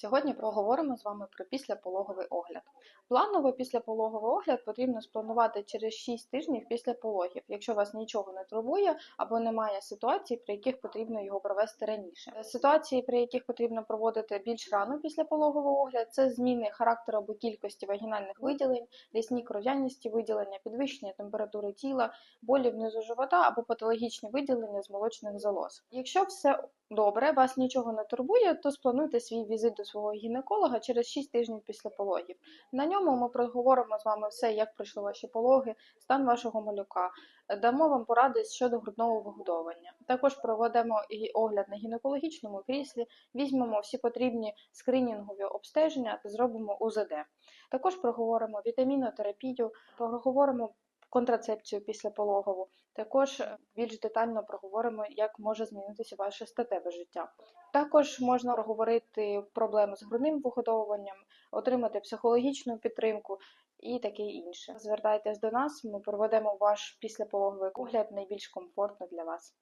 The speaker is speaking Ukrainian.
Сьогодні проговоримо з вами про післяпологовий огляд. Планово післяпологовий огляд потрібно спланувати через 6 тижнів після пологів, якщо вас нічого не турбує або немає ситуацій, при яких потрібно його провести раніше. Ситуації, при яких потрібно проводити більш рано післяпологовий огляд, це зміни характеру або кількості вагінальних виділень, різні кров'яністі виділення, підвищення температури тіла, болі внизу живота або патологічні виділення з молочних залоз. Якщо все добре, вас нічого не турбує, то сплануйте свій візит до свого гінеколога через 6 тижнів після пологів. На ньому ми проговоримо з вами все, як пройшли ваші пологи, стан вашого малюка, дамо вам поради щодо грудного вигодовування. Також проведемо і огляд на гінекологічному кріслі, візьмемо всі потрібні скринінгові обстеження та зробимо УЗД. Також проговоримо вітамінотерапію, проговоримо контрацепцію післяпологову. Також більш детально проговоримо, як може змінитися ваше статеве життя. Також можна проговорити проблеми з грудним вигодовуванням, отримати психологічну підтримку і таке інше. Звертайтесь до нас, ми проведемо ваш післяпологовий огляд найбільш комфортно для вас.